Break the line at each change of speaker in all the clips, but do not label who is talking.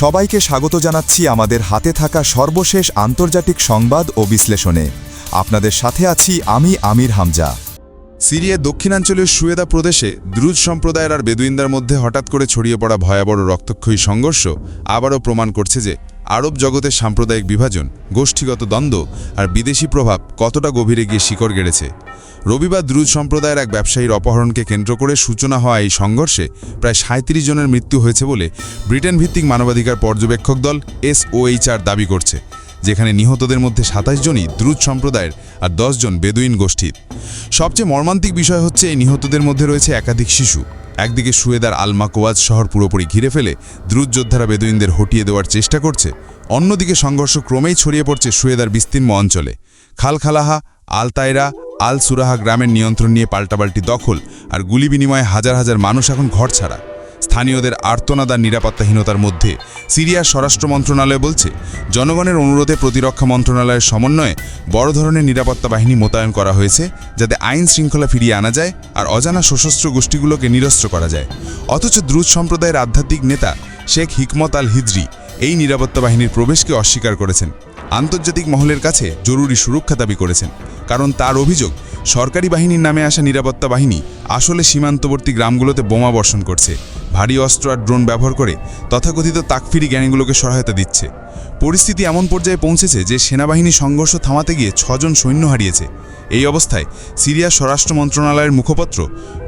সবাইকে স্বাগত জানাচ্ছি আমাদের হাতে থাকা সর্বশেষ আন্তর্জাতিক সংবাদ ও বিশ্লেষণে। আপনাদের সাথে আছি আমি আমির হামজা।
সিরিয়ার দক্ষিণাঞ্চলের সুয়েদা প্রদেশে দ্রুজ সম্প্রদায়ের আর বেদুইনদের মধ্যে হঠাৎ করে ছড়িয়ে পড়া ভয়াবহ রক্তক্ষয়ী সংঘর্ষ আবারও প্রমাণ করছে যে আরব জগতের সাম্প্রদায়িক বিভাজন, গোষ্ঠীগত দ্বন্দ্ব আর বিদেশি প্রভাব কতটা গভীরে গিয়ে শিকড় গেড়েছে? রবিবার দ্রুজ সম্প্রদায়ের এক ব্যবসায়ীর অপহরণকে কেন্দ্র করে সূচনা হওয়া এই সংঘর্ষে প্রায় সাঁত্রিশ জনের মৃত্যু হয়েছে বলে ব্রিটেন ভিত্তিক মানবাধিকার পর্যবেক্ষক দল এসওএইচআর দাবি করছে, যেখানে নিহতদের মধ্যে সাতাশ জনই দ্রুজ সম্প্রদায়ের আর দশ জন বেদুইন গোষ্ঠীর। সবচেয়ে মর্মান্তিক বিষয় হচ্ছে এই নিহতদের মধ্যে রয়েছে একাধিক শিশু। একদিকে সুয়েদার আলমা কোয়াজ শহর পুরোপুরি ঘিরে ফেলে দ্রুত যোদ্ধারা বেদুইনদের হটিয়ে দেওয়ার চেষ্টা করছে, অন্যদিকে সংঘর্ষ ক্রমেই ছড়িয়ে পড়ছে সুয়েদার বিস্তীর্ণ অঞ্চলে। খালখালাহা, আলতায়রা আল সুরাহা গ্রামের নিয়ন্ত্রণ নিয়ে পাল্টাপাল্টি দখল আর গুলি বিনিময়ে হাজার হাজার মানুষ এখন ঘর ছাড়া। স্থানীয়দের আর্তনাদ আর নিরাপত্তাহীনতার মধ্যে সিরিয়ার স্বরাষ্ট্র মন্ত্রণালয় বলছে, জনগণের অনুরোধে প্রতিরক্ষা মন্ত্রণালয়ের সমন্বয়ে বড় ধরনের নিরাপত্তা বাহিনী মোতায়েন করা হয়েছে যাতে আইন শৃঙ্খলা ফিরিয়ে আনা যায় আর অজানা সশস্ত্র গোষ্ঠীগুলোকে নিরস্ত্র করা যায়। অথচ দ্রুত সম্প্রদায়ের আধ্যাত্মিক নেতা শেখ হিকমত আল হিজরি এই নিরাপত্তা বাহিনীর প্রবেশকে অস্বীকার করেছেন। আন্তর্জাতিক মহলের কাছে জরুরি সুরক্ষা দাবি করেছেন, কারণ তার অভিযোগ, সরকারি বাহিনীর নামে আসা নিরাপত্তা বাহিনী আসলে সীমান্তবর্তী গ্রামগুলোতে বোমা বর্ষণ করছে। ভারী অস্ত্র আর ড্রোন ব্যবহার করে তথাকথিত তাকফিরি জ্ঞানীগুলোকে সহায়তা দিচ্ছে। পরিস্থিতি এমন পর্যায়ে পৌঁছেছে যে সেনাবাহিনী সংঘর্ষ থামাতে গিয়ে ছজন সৈন্য হারিয়েছে। এই অবস্থায় সিরিয়া স্বরাষ্ট্র মন্ত্রণালয়ের মুখপাত্র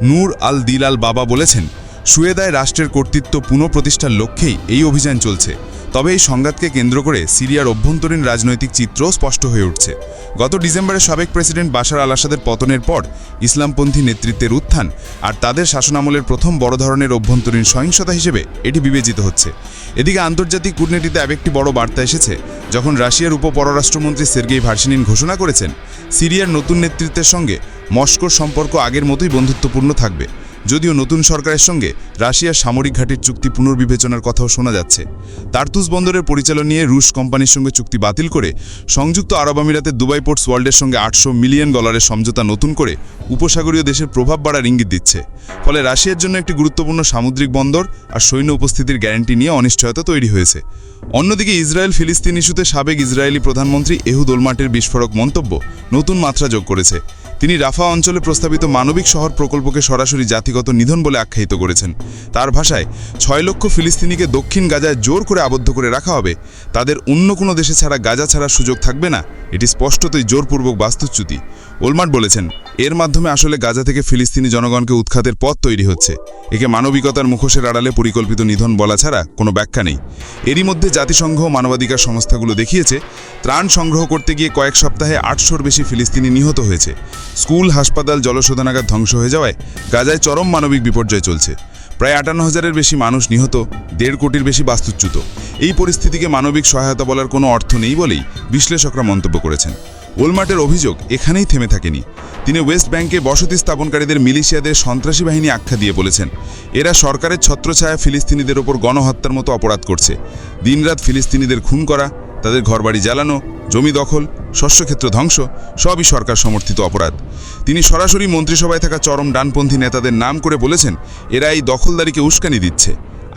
নূর আল দিলাল বাবা বলেছেন, সুয়েদায় রাষ্ট্রের কর্তৃত্ব পুনঃপ্রতিষ্ঠার লক্ষ্যেই এই অভিযান চলছে। তবে এই সংঘাতকে কেন্দ্র করে সিরিয়ার অভ্যন্তরীণ রাজনৈতিক চিত্র স্পষ্ট হয়ে উঠছে। গত ডিসেম্বরে সাবেক প্রেসিডেন্ট বাশার আল আসাদের পতনের পর ইসলামপন্থী নেতৃত্বের উত্থান আর তাদের শাসনামলের প্রথম বড় ধরনের অভ্যন্তরীণ সহিংসতা হিসেবে এটি বিবেচিত হচ্ছে। এদিকে আন্তর্জাতিক কূটনীতিতে আরেকটি বড় বার্তা এসেছে, যখন রাশিয়ার উপ পররাষ্ট্রমন্ত্রী সের্গেই ভার্সিনিন ঘোষণা করেছেন, সিরিয়ার নতুন নেতৃত্বের সঙ্গে মস্কোর সম্পর্ক আগের মতোই বন্ধুত্বপূর্ণ থাকবে। যদিও নতুন সরকারের সঙ্গে রাশিয়ার সামরিক ঘাটির চুক্তি পুনর্বিবেচনার কথাও শোনা যাচ্ছে। তার্তুস বন্দরের পরিচালনা নিয়ে রুশ কোম্পানির সঙ্গে চুক্তি বাতিল করে সংযুক্ত আরব আমিরাতের দুবাই পোর্টস ওয়ার্ল্ডের সঙ্গে আটশো মিলিয়ন ডলারের সমঝোতা নতুন করে উপসাগরীয় দেশের প্রভাব বাড়ার ইঙ্গিত দিচ্ছে। ফলে রাশিয়ার জন্য একটি গুরুত্বপূর্ণ সামুদ্রিক বন্দর আর সৈন্য উপস্থিতির গ্যারান্টি নিয়ে অনিশ্চয়তা তৈরি হয়েছে। অন্যদিকে ইসরায়েল ফিলিস্তিন ইস্যুতে সাবেক ইসরায়েলি প্রধানমন্ত্রী এহুদ ওলমাটের বিস্ফোরক মন্তব্য নতুন মাত্রা যোগ করেছে। তিনি রাফা অঞ্চলে প্রস্তাবিত মানবিক শহর প্রকল্পকে সরাসরি জাতিগত নিধন বলে আখ্যায়িত করেছেন। তার ভাষায়, ছয় লক্ষ ফিলিস্তিনিকে দক্ষিণ গাজায় জোর করে আবদ্ধ করে রাখা হবে। তাদের অন্য কোনো দেশে ছাড়া গাজা ছাড়ার সুযোগ থাকবে না। এটি স্পষ্টতই জোরপূর্বক বাস্তুচ্যুতি। ওলমার্ট বলেছেন এর মাধ্যমে আসলে গাজা থেকে ফিলিস্তিনি জনগণকে উৎখাতের পথ তৈরি হচ্ছে। একে মানবিকতার মুখোশের আড়ালে পরিকল্পিত নিধন বলা ছাড়া কোনো ব্যাখ্যা নেই। এরই মধ্যে জাতিসংঘ মানবাধিকার সংস্থাগুলো দেখিয়েছে, ত্রাণ সংগ্রহ করতে গিয়ে কয়েক সপ্তাহে আটশোর বেশি ফিলিস্তিনি নিহত হয়েছে। স্কুল, হাসপাতাল, জলশোধনাগার ধ্বংস হয়ে যাওয়ায় গাজায় চরম মানবিক বিপর্যয় চলছে। প্রায় আটান্ন হাজারের বেশি মানুষ নিহত, দেড় কোটির বেশি বাস্তুচ্যুত। এই পরিস্থিতিকে মানবিক সহায়তা বলার কোনো অর্থ নেই বলেই বিশ্লেষকরা মন্তব্য করেছেন। ওলমার্টের অভিযোগ এখানেই থেমে থাকেনি। তিনি ওয়েস্ট ব্যাংকে বসতি স্থাপনকারীদের মিলিশিয়াদের সন্ত্রাসী বাহিনী আখ্যা দিয়ে বলেছেন, এরা সরকারের ছত্রছায়া ফিলিস্তিনিদের ওপর গণহত্যার মতো অপরাধ করছে। দিনরাত ফিলিস্তিনিদের খুন করা, তাদের ঘরবাড়ি জ্বালানো, জমি দখল, শস্যক্ষেত্র ধ্বংস, সবই সরকার সমর্থিত অপরাধ। তিনি সরাসরি মন্ত্রিসভায় থাকা চরম ডানপন্থী নেতাদের নাম করে বলেছেন, এরা এই দখলদারিকে উস্কানি দিচ্ছে।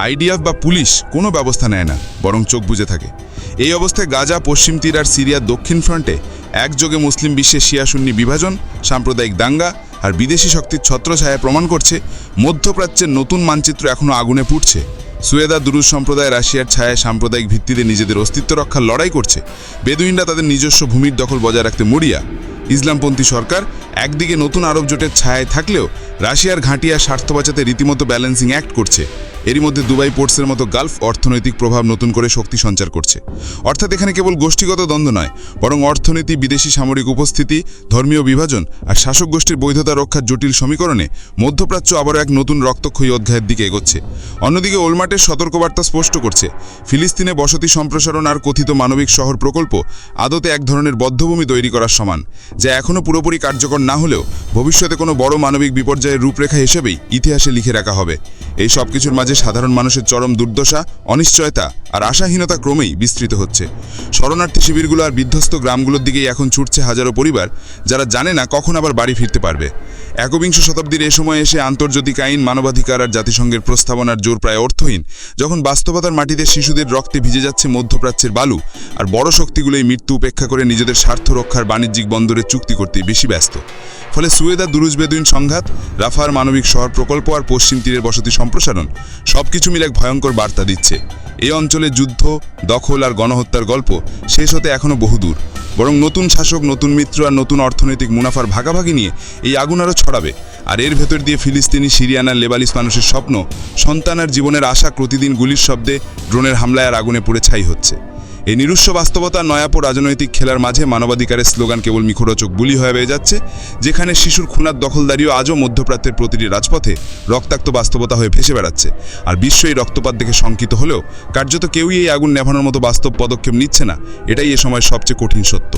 আইডিএফ বা পুলিশ কোনো ব্যবস্থা নেয় না, বরং চোখ বুজে থাকে। এই অবস্থায় গাজা, পশ্চিম তীর আর সিরিয়ার দক্ষিণ ফ্রন্টে একযোগে মুসলিম বিশ্বে শিয়া সুন্নি বিভাজন, সাম্প্রদায়িক দাঙ্গা আর বিদেশি শক্তির ছত্রছায়া প্রমাণ করছে, মধ্যপ্রাচ্যের নতুন মানচিত্র এখনও আগুনে পুড়ছে। সুয়েদা দুরুজ সম্প্রদায় রাশিয়ার ছায়ায় সাম্প্রদায়িক ভিত্তিতে নিজেদের অস্তিত্ব রক্ষার লড়াই করছে। বেদুইনরা তাদের নিজস্ব ভূমির দখল বজায় রাখতে মরিয়া। ইসলামপন্থী সরকার একদিকে নতুন আরব জোটের ছায়ায় থাকলেও রাশিয়ার ঘাঁটিয়া স্বার্থ বাঁচাতে রীতিমতো ব্যালেন্সিং অ্যাক্ট করছে। এরই মধ্যে দুবাই পোর্টসের মতো গালফ অর্থনৈতিক প্রভাব নতুন করে শক্তি সঞ্চার করছে। অর্থাৎ এখানে কেবল গোষ্ঠীগত দ্বন্দ্ব নয়, বরং অর্থনীতি, বিদেশি সামরিক উপস্থিতি, ধর্মীয় বিভাজন আর শাসক গোষ্ঠীর বৈধতা রক্ষার জটিল সমীকরণে মধ্যপ্রাচ্য আবারও এক নতুন রক্তক্ষয়ী অধ্যায়ের দিকে এগোচ্ছে। অন্যদিকে ওলমার্টের সতর্কবার্তা স্পষ্ট করছে। ফিলিস্তিনে বসতি সম্প্রসারণ আর কথিত মানবিক শহর প্রকল্প আদতে এক ধরনের বদ্ধভূমি তৈরি করার সমান, যা এখনও পুরোপুরি কার্যকর না হলেও ভবিষ্যতে কোনো বড় মানবিক বিপর্যয়ের রূপরেখা হিসেবেই ইতিহাসে লিখে রাখা হবে। এই সব কিছুর মাঝে সাধারণ মানুষের চরম দুর্দশা, অনিশ্চয়তা আর আশাহীনতা ক্রমেই বিস্তৃত হচ্ছে। শরণার্থী শিবিরগুলো আর বিধ্বস্ত গ্রামগুলোর দিকেই এখন ছুটছে হাজারো পরিবার, যারা জানে না কখন আবার বাড়ি ফিরতে পারবে। একবিংশ শতাব্দীর এ সময় এসে আন্তর্জাতিক আইন, মানবাধিকার আর জাতিসংঘের প্রস্তাবনার জোর প্রায় অর্থহীন। যখন বাস্তবতার মাটিতে শিশুদের রক্তে ভিজে যাচ্ছে মধ্যপ্রাচ্যের বালু, আর বড় শক্তিগুলো এই মৃত্যু উপেক্ষা করে নিজেদের স্বার্থ রক্ষার বাণিজ্যিক বন্দরের চুক্তি করতে বেশি ব্যস্ত। ফলে সুয়েদা দুরুজ বেদুইন সংঘাত, রাফার মানবিক শহর প্রকল্প আর পশ্চিম তীরের বসতি সম্প্রসারণ, সবকিছু মিলে এক ভয়ঙ্কর বার্তা দিচ্ছে। এই অঞ্চলে যুদ্ধ, দখল আর গণহত্যার গল্প শেষ হতে এখনও বহুদূর। বরং নতুন শাসক, নতুন মিত্র আর নতুন অর্থনৈতিক মুনাফার ভাগাভাগি নিয়ে এই আগুন আরও ছড়াবে। আর এর ভেতর দিয়ে ফিলিস্তিনি, সিরিয়ান আর লেবালিস মানুষের স্বপ্ন, সন্তান আর জীবনের আশা প্রতিদিন গুলির শব্দে ড্রোনের হামলায় আর আগুনে পুড়ে ছাই হচ্ছে। এই নিরুস্ব বাস্তবতা নয়াপো রাজনৈতিক খেলার মাঝে মানবাধিকারের স্লোগান কেবল মিখরোচক বুলি হয়ে বেয়ে যাচ্ছে, যেখানে শিশুর খুনার দখলদারিও আজও মধ্যপ্রাচ্যের প্রতিটি রাজপথে রক্তাক্ত বাস্তবতা হয়ে ভেসে বেড়াচ্ছে। আর বিশ্ব এই রক্তপাত দেখে শঙ্কিত হলেও কার্যত কেউই এই আগুন নেভানোর মতো বাস্তব পদক্ষেপ নিচ্ছে না। এটাই এ সময় সবচেয়ে কঠিন সত্য।